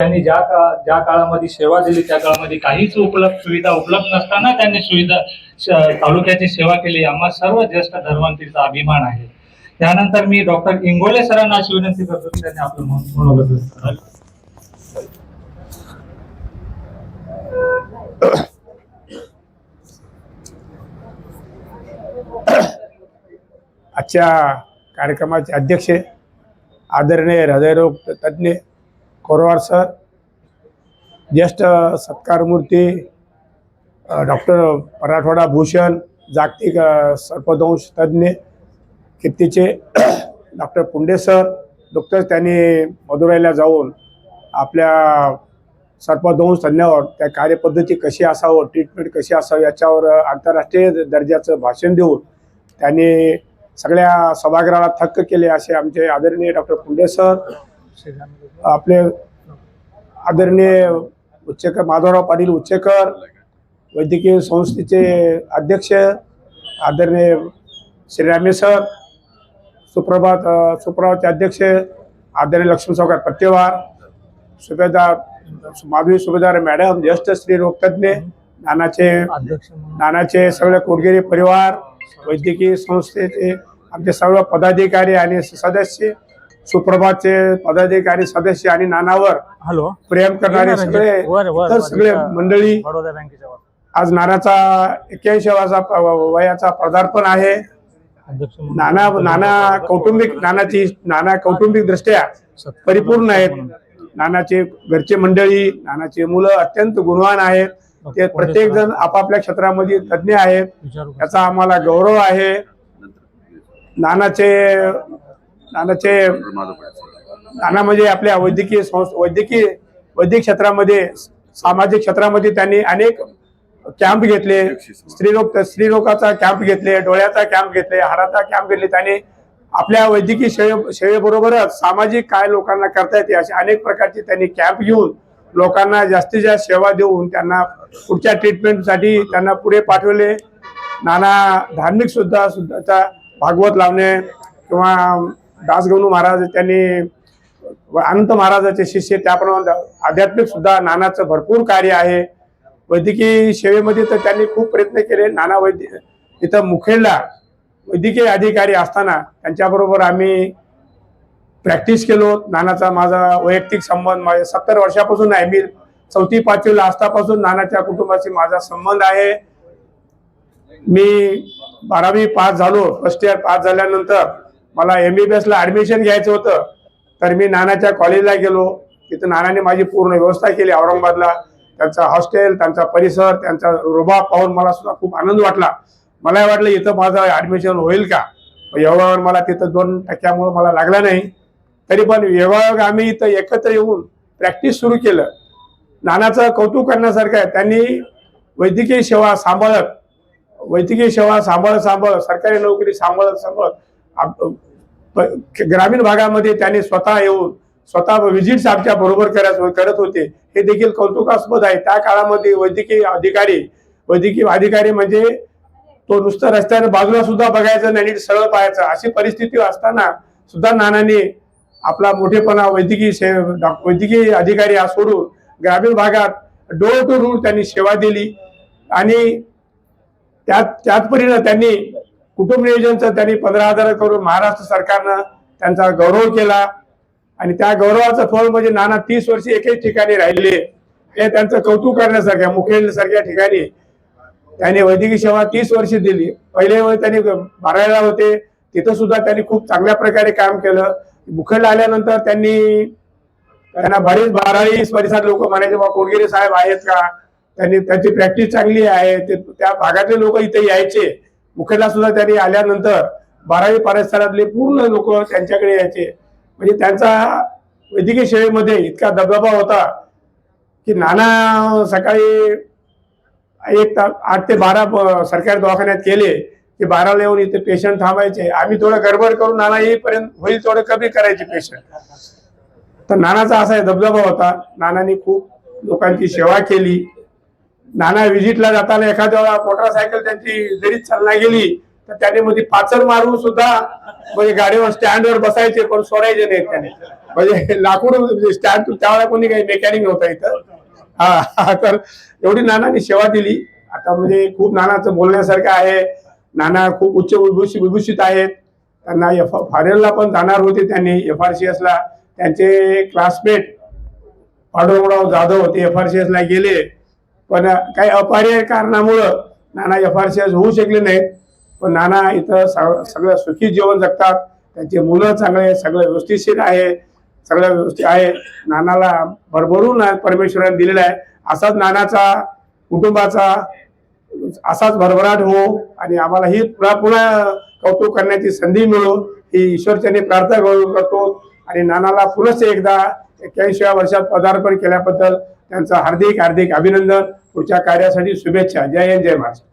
त्यांनी ज्या का ज्या काळामध्ये सेवा दिली त्या काळामध्ये काहीच उपलब्ध सुविधा उपलब्ध नसताना त्यांनी सुविधा तालुक्याची सेवा केली. आम्हा सर्व ज्येष्ठ धर्मांतीचा अभिमान आहे. त्यानंतर मी डॉक्टर इंगोले सरांना अशी विनंती करतो की त्यांनी आपलं मनोगत आजच्या कार्यक्रमाचे अध्यक्ष आदरणीय हृदयरोग तज्ज्ञ कोरवार सर ज्येष्ठ सत्कारमूर्ती डॉक्टर मराठवाडा भूषण जागतिक सर्पदंश तज्ज्ञ कीर्तीचे डॉक्टर पुंडे सर नुकतंच त्यांनी मदुराईला जाऊन आपल्या सर्पदंश तज्ज्ञावर त्या कार्यपद्धती कशी असावं ट्रीटमेंट कशी असावं याच्यावर आंतरराष्ट्रीय दर्जाचं भाषण देऊन त्यांनी सगळ्या सभागृहाला थक्क केले असे आमचे आदरणीय डॉक्टर पुंडे सर आपले आदरणीय उच्चेकर माधवराव पाटील उच्चेकर वैद्यकीय संस्थेचे अध्यक्ष आदरणीय श्रीरामे सर सुप्रभात अ, सुप्रभातचे अध्यक्ष आदरणीय लक्ष्मण सावकार पत्तेवार सुभेदार माधवी सुभेदार मॅडम ज्येष्ठ स्त्रीरोग तज्ज्ञ नानाचे नानाचे सगळे कोटगिरी परिवार वैद्यकीय संस्थेचे आमचे सर्व पदाधिकारी आणि सदस्य सुप्रभातचे पदाधिकारी सदस्य आणि नानावर हॅलो. प्रेम करणारे सगळे इतर सगळे मंडळी. आज नानाचा एक्क्याऐंशी वयाचा पदार्पण आहे. नाना नाना कौटुंबिक नानाची नाना कौटुंबिक दृष्ट्या परिपूर्ण आहेत. नानाचे घरचे मंडळी नानाचे मुलं अत्यंत गुणवान आहेत. ते प्रत्येक जण आपापल्या क्षेत्रामध्ये तज्ज्ञ आहेत? याचा आम्हाला गौरव आहे. नानाचे नानाचे नाना म्हणजे आपल्या वैद्यकीय संस्थ वैद्यकीय वैद्यक क्षेत्रामध्ये सामाजिक क्षेत्रामध्ये त्यांनी अनेक कॅम्प घेतले. स्त्रीरोग स्त्रीरोगाचा कॅम्प घेतले डोळ्याचा कॅम्प घेतले हाडाचा कॅम्प घेतले. त्यांनी आपल्या वैद्यकीय सेवे सेवेबरोबरच सामाजिक काय लोकांना करता येते असे अनेक प्रकारचे त्यांनी कॅम्प घेऊन लोकांना जास्तीत जास्त सेवा देऊन त्यांना पुढच्या ट्रीटमेंटसाठी त्यांना पुढे पाठवले. नाना धार्मिक सुद्धा सुद्धाचा भागवत लावणे किंवा दासगणू महाराज त्यांनी अनंत महाराजाचे शिष्य त्याप्रमाणे आध्यात्मिक सुद्धा नानाचं भरपूर कार्य आहे. वैद्यकीय सेवेमध्ये तर त्यांनी खूप प्रयत्न केले. नाना वैद्य इथं मुखेडला वैद्यकीय अधिकारी असताना त्यांच्याबरोबर आम्ही प्रॅक्टिस केलो. नानाचा माझा वैयक्तिक संबंध माझ्या सत्तर वर्षापासून आहे. मी चौथी पाचवीला असतापासून नानाच्या कुटुंबाशी माझा संबंध आहे. मी बारावी पास झालो. फर्स्ट इयर पास झाल्यानंतर मला एम बी बी एसला ॲडमिशन घ्यायचं होतं. तर मी नानाच्या कॉलेजला गेलो. तिथं नानाने माझी पूर्ण व्यवस्था केली औरंगाबादला. त्यांचा हॉस्टेल त्यांचा परिसर त्यांचा रुबाब पाहून मला सुद्धा खूप आनंद वाटला. मला वाटलं इथं माझं ॲडमिशन होईल का? योगावर मला तिथं दोन टक्क्यामुळं मला लागला नाही. तरी पण योगायोग आम्ही इथं एकत्र येऊन प्रॅक्टिस सुरू केलं. नानाचं कौतुक करण्यासारखं आहे. त्यांनी वैद्यकीय सेवा सांभाळत वैद्यकीय सेवा सांभाळत सांभाळत सरकारी नोकरी सांभाळत सांभाळत आप- ग्रामीण भागामध्ये त्यांनी स्वतः येऊन स्वतः विजिट्स आमच्या बरोबर करत होते हे देखील कौतुकास्पद आहे. त्या काळामध्ये वैद्यकीय अधिकारी वैद्यकीय अधिकारी म्हणजे तो नुसतं रस्त्याने बाजूला सुद्धा बघायचं नाही नीट सरळ पाहायचं. अशी परिस्थिती असताना सुद्धा नानाने आपला मोठेपणा वैद्यकीय से वैद्यकीय अधिकारी हा सोडून ग्रामीण भागात डोर टू डोर त्यांनी सेवा दिली. आणि त्यात त्याच परीने त्यांनी कुटुंब नियोजनचं त्यांनी पंधरा हजार करून महाराष्ट्र सरकारनं त्यांचा गौरव केला. आणि त्या गौरवाचं फळ म्हणजे नाना तीस वर्षी एकच ठिकाणी राहिले. हे त्यांचं कौतुक करण्यासारख्या मुखेलसारख्या ठिकाणी त्यांनी वैद्यकीय सेवा तीस वर्षे दिली. पहिले वेळी त्यांनी बारायला होते. तिथं सुद्धा त्यांनी खूप चांगल्या प्रकारे काम केलं. मुखेडला आल्यानंतर त्यांनी त्यांना बरेच बारावी परिसरात लोक म्हणायचे बा कोडगिरे साहेब आहेत का? त्यांनी त्यांची प्रॅक्टिस चांगली आहे. ते त्या भागातले लोक इथे यायचे. मुखेडला सुद्धा त्यांनी आल्यानंतर बारावी परिसरातले पूर्ण लोक त्यांच्याकडे यायचे. म्हणजे त्यांचा वैद्यकीय सेवेमध्ये इतका दबदबा होता की नाना सकाळी एक ता आठ ते बारा प- सरकारी दवाखान्यात केले की बाराला येऊन इथे पेशंट थांबायचे. आम्ही थोडं गडबड करून नाना येईपर्यंत होईल थोडं कमी करायचे पेशंट तर नानाचा असा दबदबा होता. नानांनी खूप लोकांची सेवा केली. नाना व्हिजिटला जाताना एखाद्या वेळा मोटरसायकल त्यांची जरी चालना गेली तर त्याने मध्ये पाचर मारून सुद्धा म्हणजे गाडीवर स्टँडवर बसायचे पण सोडायचे नाही त्याने. म्हणजे लाकूड म्हणजे स्टँड त्यावेळेला कोणी काही मेकॅनिक नव्हता इथं. हा तर एवढी नानानी सेवा दिली. आता म्हणजे खूप नानाचं बोलण्यासारखं आहे. नाना खूप उच्च विभूषित विभूषित आहेत. त्यांना एफ फॉरेनला पण जाणार होते त्यांनी एफ आर सी एसला त्यांचे क्लासमेट पांडुरंगराव जाधव ते एफ आर सी एसला गेले. पण काही अपरिहार्य कारणामुळं Nana F R C S होऊ शकले नाहीत. पण नाना इथं सगळं सुखी जीवन जगतात. त्यांचे मुलं चांगले आहेत, सगळं व्यवस्थितशीर आहे सगळं व्यवस्थित आहे. नानाला भरभरून परमेश्वराने दिलेला आहे. असाच नानाचा कुटुंबाचा असाच भरभराट हो आणि आम्हाला ही पुन्हा पुन्हा कौतुक करण्याची संधी मिळो. ही ईश्वरच्याने प्रार्थना करू- करतो. आणि नानाला पुनश्च एकदा एक्क्याऐंशी वर्षात पदार्पण केल्याबद्दल त्यांचं हार्दिक हार्दिक अभिनंदन. पुढच्या कार्यासाठी शुभेच्छा. जय हिंद जय महाराष्ट्र.